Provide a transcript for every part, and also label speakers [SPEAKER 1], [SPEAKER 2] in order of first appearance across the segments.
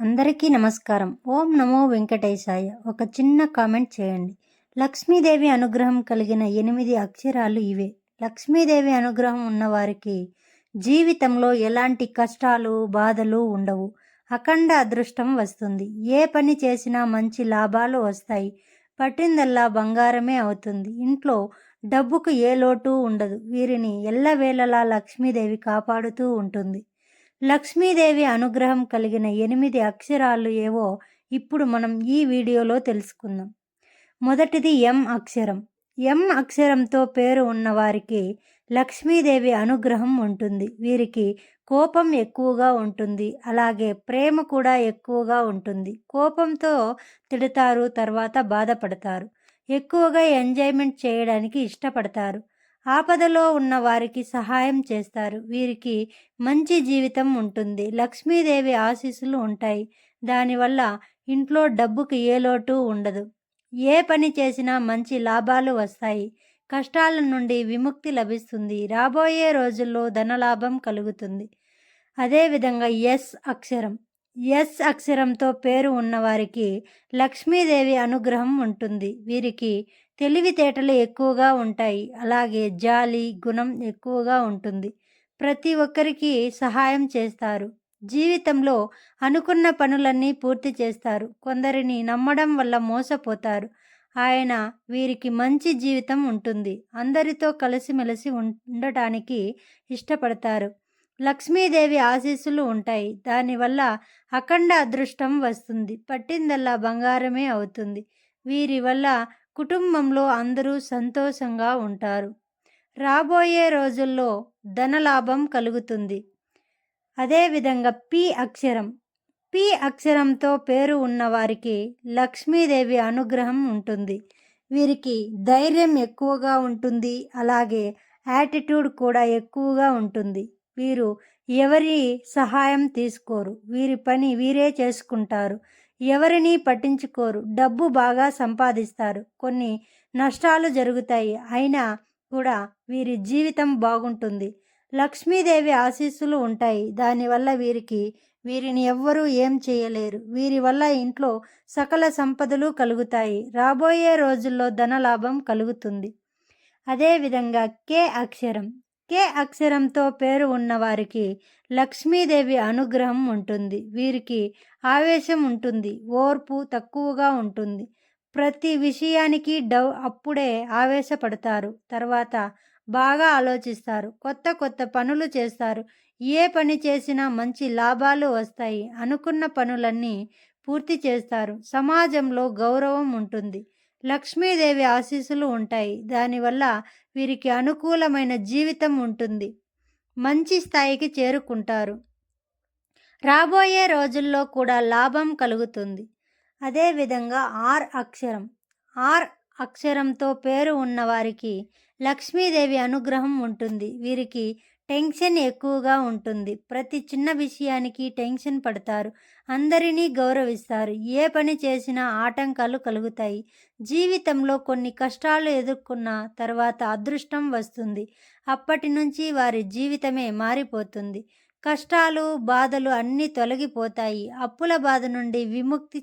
[SPEAKER 1] అందరికీ నమస్కారం. ఓం నమో వెంకటేశాయ. ఒక చిన్న కామెంట్ చేయండి. లక్ష్మీదేవి అనుగ్రహం కలిగిన ఎనిమిది అక్షరాలు ఇవే. లక్ష్మీదేవి అనుగ్రహం ఉన్నవారికి జీవితంలో ఎలాంటి కష్టాలు బాధలు ఉండవు. అఖండ అదృష్టం వస్తుంది. ఏ పని చేసినా మంచి లాభాలు వస్తాయి. పట్టిందల్లా బంగారమే అవుతుంది. ఇంట్లో డబ్బుకు ఏ లోటు ఉండదు. వీరిని ఎల్లవేళలా లక్ష్మీదేవి కాపాడుతూ ఉంటుంది. లక్ష్మీదేవి అనుగ్రహం కలిగిన ఎనిమిది అక్షరాలు ఏవో ఇప్పుడు మనం ఈ వీడియోలో తెలుసుకుందాం. మొదటిది ఎం అక్షరం. ఎం అక్షరంతో పేరు ఉన్నవారికి లక్ష్మీదేవి అనుగ్రహం ఉంటుంది. వీరికి కోపం ఎక్కువగా ఉంటుంది. అలాగే ప్రేమ కూడా ఎక్కువగా ఉంటుంది. కోపంతో తిడతారు తర్వాత బాధపడతారు. ఎక్కువగా ఎంజాయ్మెంట్ చేయడానికి ఇష్టపడతారు. ఆపదలో ఉన్న వారికి సహాయం చేస్తారు. వీరికి మంచి జీవితం ఉంటుంది. లక్ష్మీదేవి ఆశీస్సులు ఉంటాయి. దానివల్ల ఇంట్లో డబ్బుకి ఏ లోటు ఉండదు. ఏ పని చేసినా మంచి లాభాలు వస్తాయి. కష్టాల నుండి విముక్తి లభిస్తుంది. రాబోయే రోజుల్లో ధనలాభం కలుగుతుంది. అదేవిధంగా ఎస్ అక్షరం. ఎస్ అక్షరంతో పేరు ఉన్నవారికి లక్ష్మీదేవి అనుగ్రహం ఉంటుంది. వీరికి తెలివితేటలు ఎక్కువగా ఉంటాయి. అలాగే జాలి గుణం ఎక్కువగా ఉంటుంది. ప్రతి ఒక్కరికి సహాయం చేస్తారు. జీవితంలో అనుకున్న పనులన్నీ పూర్తి చేస్తారు. కొందరిని నమ్మడం వల్ల మోసపోతారు. ఆయన వీరికి మంచి జీవితం ఉంటుంది. అందరితో కలిసిమెలిసి ఉండటానికి ఇష్టపడతారు. లక్ష్మీదేవి ఆశీస్సులు ఉంటాయి. దానివల్ల అఖండ అదృష్టం వస్తుంది. పట్టిందల్లా బంగారమే అవుతుంది. వీరి వల్ల కుటుంబంలో అందరూ సంతోషంగా ఉంటారు. రాబోయే రోజుల్లో ధనలాభం కలుగుతుంది. అదేవిధంగా పి అక్షరం. పి అక్షరంతో పేరు ఉన్నవారికి లక్ష్మీదేవి అనుగ్రహం ఉంటుంది. వీరికి ధైర్యం ఎక్కువగా ఉంటుంది. అలాగే యాటిట్యూడ్ కూడా ఎక్కువగా ఉంటుంది. వీరు ఎవరి సహాయం తీసుకోరు. వీరి పని వీరే చేసుకుంటారు. ఎవరిని పట్టించుకోరు. డబ్బు బాగా సంపాదిస్తారు. కొన్ని నష్టాలు జరుగుతాయి. అయినా కూడా వీరి జీవితం బాగుంటుంది. లక్ష్మీదేవి ఆశీస్సులు ఉంటాయి. దానివల్ల వీరికి వీరిని ఎవ్వరూ ఏం చేయలేరు. వీరి వల్ల ఇంట్లో సకల సంపదలు కలుగుతాయి. రాబోయే రోజుల్లో ధనలాభం కలుగుతుంది. అదేవిధంగా కే అక్షరం. కే అక్షరంతో పేరు ఉన్నవారికి లక్ష్మీదేవి అనుగ్రహం ఉంటుంది. వీరికి ఆవేశం ఉంటుంది. ఓర్పు తక్కువగా ఉంటుంది. ప్రతి విషయానికి డౌ అప్పుడే ఆవేశపడతారు. తర్వాత బాగా ఆలోచిస్తారు. కొత్త కొత్త పనులు చేస్తారు. ఏ పని చేసినా మంచి లాభాలు వస్తాయి. అనుకున్న పనులన్నీ పూర్తి చేస్తారు. సమాజంలో గౌరవం ఉంటుంది. లక్ష్మీదేవి ఆశీస్సులు ఉంటాయి. దానివల్ల వీరికి అనుకూలమైన జీవితం ఉంటుంది. మంచి స్థాయికి చేరుకుంటారు. రాబోయే రోజుల్లో కూడా లాభం కలుగుతుంది. అదేవిధంగా ఆర్ అక్షరం. ఆర్ అక్షరంతో పేరు ఉన్నవారికి లక్ష్మీదేవి అనుగ్రహం ఉంటుంది. వీరికి టెన్షన్ ఎక్కువగా ఉంటుంది. ప్రతి చిన్న విషయానికి టెన్షన్ పడతారు. అందరినీ గౌరవిస్తారు. ఏ పని చేసినా ఆటంకాలు కలుగుతాయి. జీవితంలో కొన్ని కష్టాలు ఎదుర్కొన్న తర్వాత అదృష్టం వస్తుంది. అప్పటి నుంచి వారి జీవితమే మారిపోతుంది. కష్టాలు బాధలు అన్నీ తొలగిపోతాయి. అప్పుల బాధ నుండి విముక్తి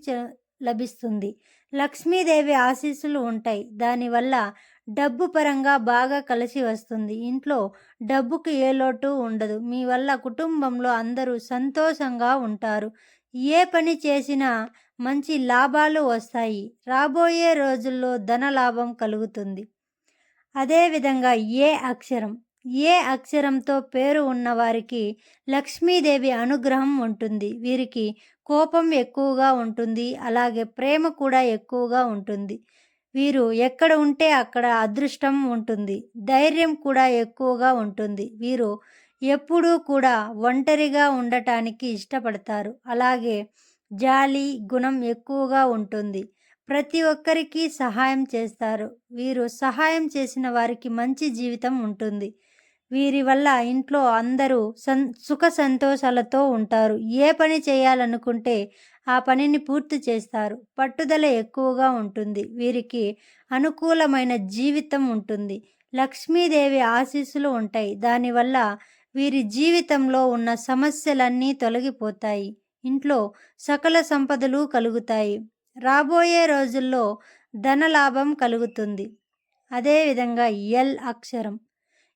[SPEAKER 1] లభిస్తుంది. లక్ష్మీదేవి ఆశీస్సులు ఉంటాయి. దానివల్ల డబ్బు పరంగా బాగా కలిసి వస్తుంది. ఇంట్లో డబ్బుకు ఏ లోటు ఉండదు. మీ వల్ల కుటుంబంలో అందరూ సంతోషంగా ఉంటారు. ఏ పని చేసినా మంచి లాభాలు వస్తాయి. రాబోయే రోజుల్లో ధన లాభం కలుగుతుంది. అదేవిధంగా ఏ అక్షరం? ఏ అక్షరంతో పేరు ఉన్నవారికి లక్ష్మీదేవి అనుగ్రహం ఉంటుంది. వీరికి కోపం ఎక్కువగా ఉంటుంది. అలాగే ప్రేమ కూడా ఎక్కువగా ఉంటుంది. వీరు ఎక్కడ ఉంటే అక్కడ అదృష్టం ఉంటుంది. ధైర్యం కూడా ఎక్కువగా ఉంటుంది. వీరు ఎప్పుడూ కూడా ఒంటరిగా ఉండటానికి ఇష్టపడతారు. అలాగే జాలి గుణం ఎక్కువగా ఉంటుంది. ప్రతి ఒక్కరికి సహాయం చేస్తారు. వీరు సహాయం చేసిన వారికి మంచి జీవితం ఉంటుంది. వీరి వల్ల ఇంట్లో అందరూ సన్ సుఖ సంతోషాలతో ఉంటారు. ఏ పని చేయాలనుకుంటే ఆ పనిని పూర్తి చేస్తారు. పట్టుదల ఎక్కువగా ఉంటుంది. వీరికి అనుకూలమైన జీవితం ఉంటుంది. లక్ష్మీదేవి ఆశీస్సులు ఉంటాయి. దానివల్ల వీరి జీవితంలో ఉన్న సమస్యలన్నీ తొలగిపోతాయి. ఇంట్లో సకల సంపదలు కలుగుతాయి. రాబోయే రోజుల్లో ధనలాభం కలుగుతుంది. అదేవిధంగా ఎల్ అక్షరం.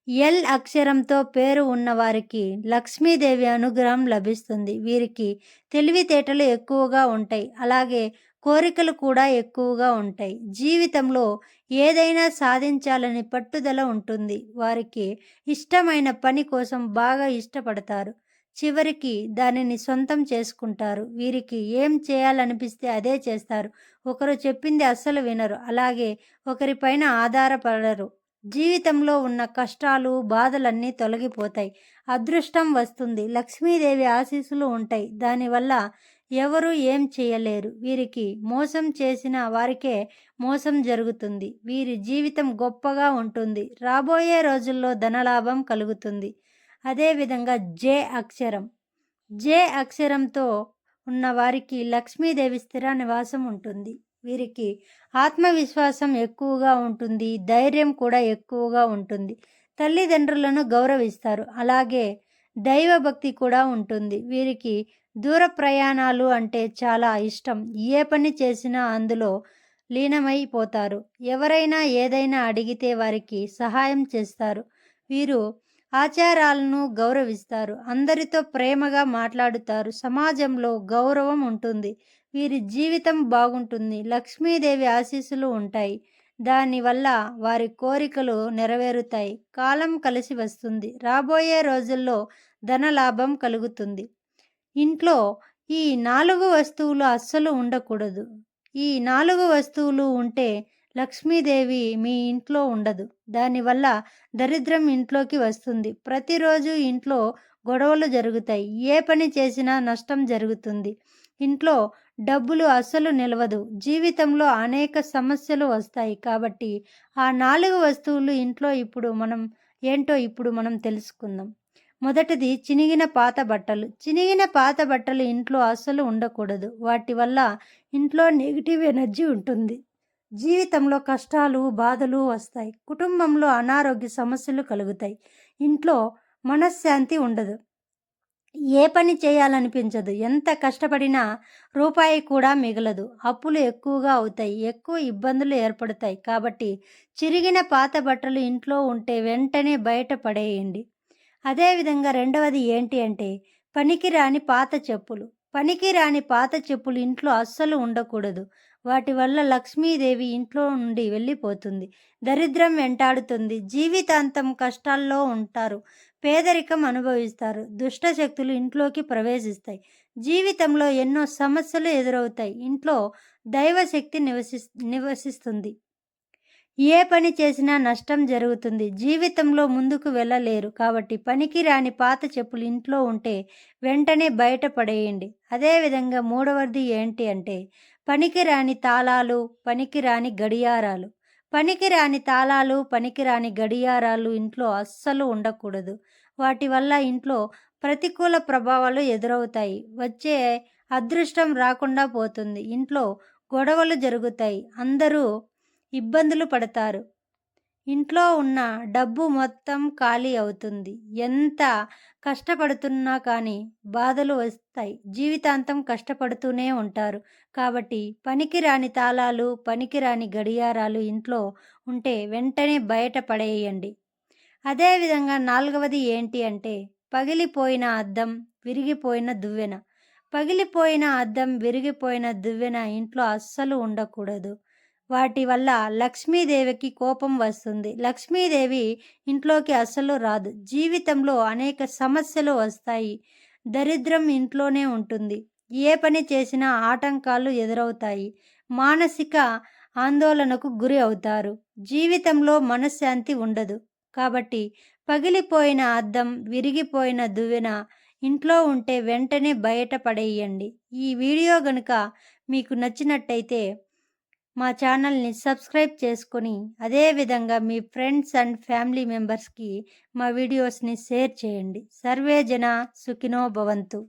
[SPEAKER 1] ఎల్ అక్షరంతో పేరు ఉన్నవారికి లక్ష్మీదేవి అనుగ్రహం లభిస్తుంది. వీరికి తెలివితేటలు ఎక్కువగా ఉంటాయి. అలాగే కోరికలు కూడా ఎక్కువగా ఉంటాయి. జీవితంలో ఏదైనా సాధించాలని పట్టుదల ఉంటుంది. వారికి ఇష్టమైన పని కోసం బాగా ఇష్టపడతారు. చివరికి దానిని సొంతం చేసుకుంటారు. వీరికి ఏం చేయాలనిపిస్తే అదే చేస్తారు. ఒకరు చెప్పింది అస్సలు వినరు. అలాగే ఒకరిపైన ఆధారపడరు. జీవితంలో ఉన్న కష్టాలు బాధలన్నీ తొలగిపోతాయి. అదృష్టం వస్తుంది. లక్ష్మీదేవి ఆశీస్సులు ఉంటాయి. దానివల్ల ఎవరు ఏం చేయలేరు. వీరికి మోసం చేసిన వారికే మోసం జరుగుతుంది. వీరి జీవితం గొప్పగా ఉంటుంది. రాబోయే రోజుల్లో ధనలాభం కలుగుతుంది. అదేవిధంగా జే అక్షరం. జే అక్షరంతో ఉన్న వారికి లక్ష్మీదేవి స్థిర నివాసం ఉంటుంది. వీరికి ఆత్మవిశ్వాసం ఎక్కువగా ఉంటుంది ధైర్యం కూడా ఎక్కువగా ఉంటుంది. తల్లిదండ్రులను గౌరవిస్తారు. అలాగే దైవభక్తి కూడా ఉంటుంది. వీరికి దూర ప్రయాణాలు అంటే చాలా ఇష్టం. ఏ పని చేసినా అందులో లీనమైపోతారు. ఎవరైనా ఏదైనా అడిగితే వారికి సహాయం చేస్తారు. వీరు ఆచారాలను గౌరవిస్తారు. అందరితో ప్రేమగా మాట్లాడుతారు. సమాజంలో గౌరవం ఉంటుంది. వీరి జీవితం బాగుంటుంది. లక్ష్మీదేవి ఆశీస్సులు ఉంటాయి. దానివల్ల వారి కోరికలు నెరవేరుతాయి. కాలం కలిసి వస్తుంది. రాబోయే రోజుల్లో ధనలాభం కలుగుతుంది. ఇంట్లో ఈ నాలుగు వస్తువులు అస్సలు ఉండకూడదు. ఈ నాలుగు వస్తువులు ఉంటే లక్ష్మీదేవి మీ ఇంట్లో ఉండదు. దానివల్ల దరిద్రం ఇంట్లోకి వస్తుంది. ప్రతిరోజు ఇంట్లో గొడవలు జరుగుతాయి. ఏ పని చేసినా నష్టం జరుగుతుంది. ఇంట్లో డబ్బులు అస్సలు నిలవదు. జీవితంలో అనేక సమస్యలు వస్తాయి. కాబట్టి ఆ నాలుగు వస్తువులు ఇంట్లో ఇప్పుడు మనం ఏంటో ఇప్పుడు మనం తెలుసుకుందాం. మొదటిది చినిగిన పాత బట్టలు. చినిగిన పాత బట్టలు ఇంట్లో అస్సలు ఉండకూడదు. వాటి వల్ల ఇంట్లో నెగిటివ్ ఎనర్జీ ఉంటుంది. జీవితంలో కష్టాలు బాధలు వస్తాయి. కుటుంబంలో అనారోగ్య సమస్యలు కలుగుతాయి. ఇంట్లో మనశ్శాంతి ఉండదు. ఏ పని చేయాలనిపించదు. ఎంత కష్టపడినా రూపాయి కూడా మిగలదు. అప్పులు ఎక్కువగా అవుతాయి. ఎక్కువ ఇబ్బందులు ఏర్పడతాయి. కాబట్టి చిరిగిన పాత బట్టలు ఇంట్లో ఉంటే వెంటనే బయట పడేయండి. అదేవిధంగా రెండవది ఏంటి అంటే పనికిరాని పాత చెప్పులు. పనికిరాని పాత చెప్పులు ఇంట్లో అస్సలు ఉండకూడదు. వాటి వల్ల లక్ష్మీదేవి ఇంట్లో నుండి వెళ్ళిపోతుంది. దరిద్రం వెంటాడుతుంది. జీవితాంతం కష్టాల్లో ఉంటారు. పేదరికం అనుభవిస్తారు. దుష్టశక్తులు ఇంట్లోకి ప్రవేశిస్తాయి. జీవితంలో ఎన్నో సమస్యలు ఎదురవుతాయి. ఇంట్లో దైవశక్తి నివసి నివసిస్తుంది. ఏ పని చేసినా నష్టం జరుగుతుంది. జీవితంలో ముందుకు వెళ్ళలేరు. కాబట్టి పనికి రాని పాత చెప్పులు ఇంట్లో ఉంటే వెంటనే బయటపడేయండి అదేవిధంగా మూడవది ఏంటి అంటే పనికిరాని తాళాలు పనికిరాని గడియారాలు. పనికిరాని తాళాలు పనికిరాని గడియారాలు ఇంట్లో అస్సలు ఉండకూడదు. వాటి వల్ల ఇంట్లో ప్రతికూల ప్రభావాలు ఎదురవుతాయి. వచ్చే అదృష్టం రాకుండా పోతుంది. ఇంట్లో గొడవలు జరుగుతాయి. అందరూ ఇబ్బందులు పడతారు. ఇంట్లో ఉన్న డబ్బు మొత్తం ఖాళీ అవుతుంది. ఎంత కష్టపడుతున్నా కానీ బాధలు వస్తాయి. జీవితాంతం కష్టపడుతూనే ఉంటారు. కాబట్టి పనికిరాని తాళాలు పనికిరాని గడియారాలు ఇంట్లో ఉంటే వెంటనే బయట పడేయండి. అదేవిధంగా నాలుగవది ఏంటి అంటే పగిలిపోయిన అద్దం విరిగిపోయిన దువ్వెన. పగిలిపోయిన అద్దం విరిగిపోయిన దువ్వెన ఇంట్లో అస్సలు ఉండకూడదు. వాటి వల్ల లక్ష్మీదేవికి కోపం వస్తుంది. లక్ష్మీదేవి ఇంట్లోకి అస్సలు రాదు. జీవితంలో అనేక సమస్యలు వస్తాయి. దరిద్రం ఇంట్లోనే ఉంటుంది. ఏ పని చేసినా ఆటంకాలు ఎదురవుతాయి. మానసిక ఆందోళనకు గురి అవుతారు. జీవితంలో మనశ్శాంతి ఉండదు. కాబట్టి పగిలిపోయిన అద్దం విరిగిపోయిన దువ్వెన ఇంట్లో ఉంటే వెంటనే బయట పడేయండి. ఈ వీడియో గనుక మీకు నచ్చినట్టయితే మా ఛానల్ని సబ్స్క్రైబ్ చేసుకొని అదేవిధంగా మీ ఫ్రెండ్స్ అండ్ ఫ్యామిలీ మెంబర్స్కి మా వీడియోస్ని షేర్ చేయండి. సర్వే జన సుఖినో భవంతు.